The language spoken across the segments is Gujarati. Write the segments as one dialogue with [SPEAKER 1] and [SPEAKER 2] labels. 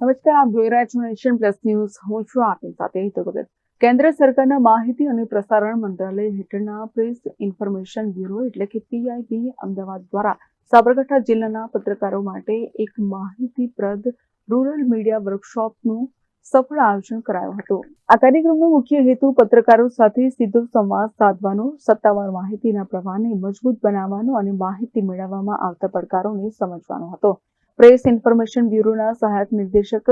[SPEAKER 1] નમસ્કાર, આપ જોઈ રહ્યા છો નેશન પ્લસ ન્યૂઝ. હું છું આપની સાથે હિતુ કેન્દ્ર સરકારના માહિતી અને પ્રસારણ મંત્રાલય હેઠળના પ્રેસ ઇન્ફોર્મેશન બ્યુરો એટલે કે પીઆઈબી અમદાવાદ દ્વારા સાબરકાંઠા જિલ્લાના પત્રકારો માટે એક માહિતીપ્રદ રૂરલ મીડિયા વર્કશોપનું સફળ આયોજન કરાયું હતું. આ કાર્યક્રમનો મુખ્ય હેતુ પત્રકારો સાથે સીધો સંવાદ સાધવાનો, સત્તાવાર માહિતીના પ્રવાહને મજબૂત બનાવવાનો અને માહિતી મેળવવામાં આવતા પડકારોને સમજવાનો હતો. પ્રેસ ઇન્ફોર્મેશન બ્યુરોના સહાયક નિર્દેશક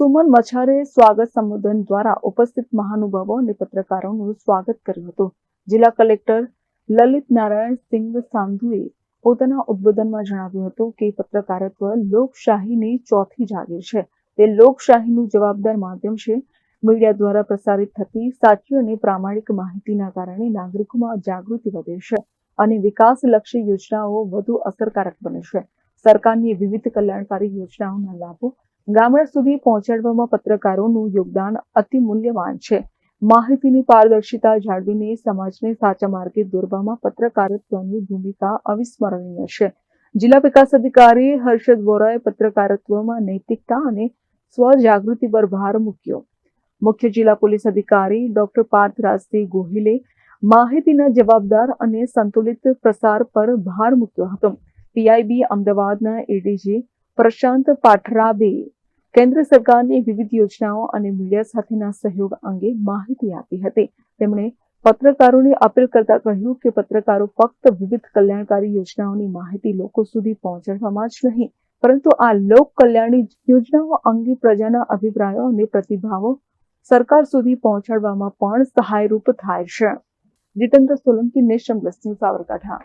[SPEAKER 1] સુમન મછારે સ્વાગત સંબોધન દ્વારા ઉપસ્થિત મહાનુભાવો અને પત્રકારોનું સ્વાગત કર્યું હતું. જિલ્લા કલેક્ટર લલિત નારાયણ સિંહ સાંધુએ પોતાના ઉદબોધનમાં જણાવ્યું હતું કે પત્રકારત્વ લોકશાહીની ચોથી જાગીર છે. તે લોકશાહીનું જવાબદાર માધ્યમ છે. મીડિયા દ્વારા પ્રસારિત થતી સાચી અને પ્રામાણિક માહિતીના કારણે નાગરિકોમાં જાગૃતિ વધે છે અને વિકાસલક્ષી યોજનાઓ વધુ અસરકારક બને છે. સરકારની વિવિધ કલ્યાણકારી યોજનાઓના લાભો ગામડા સુધી પહોંચાડવામાં પત્રકારોનું યોગદાન અતિ મૂલ્યવાન છે. માહિતીની પારદર્શિતા જાળવીને સમાજને સાચા માર્ગે દોરવામાં પત્રકારત્વની ભૂમિકા અવિસ્મરણીય છે. જિલ્લા વિકાસ અધિકારી હર્ષદ વોરાએ પત્રકારત્વમાં નૈતિકતા અને સ્વજાગૃતિ પર ભાર મૂક્યો. મુખ્ય જિલ્લા પોલીસ અધિકારી ડોક્ટર પાર્થ રાજસિંહ ગોહિલે માહિતીના જવાબદાર અને સંતુલિત પ્રસાર પર ભાર મૂક્યો હતો. પીઆઈબી અમદાવાદના એડીજી પ્રશાંત પાઠરાબે કેન્દ્ર સરકારની વિવિધ યોજનાઓ અને મીડિયા સાથેના સહયોગ અંગે માહિતી આપી હતી. તેમણે પત્રકારોને અપીલ કરતા કહ્યું કે પત્રકારો ફક્ત વિવિધ કલ્યાણકારી યોજનાઓની માહિતી લોકો સુધી પહોંચાડવામાં જ નહીં, પરંતુ આ લોક કલ્યાણની યોજનાઓ અંગે પ્રજાના અભિપ્રાયો અને પ્રતિભાવો સરકાર સુધી પહોંચાડવામાં પણ સહાયરૂપ થાય છે. Jitendra Solanki, national plus Sabarkantha.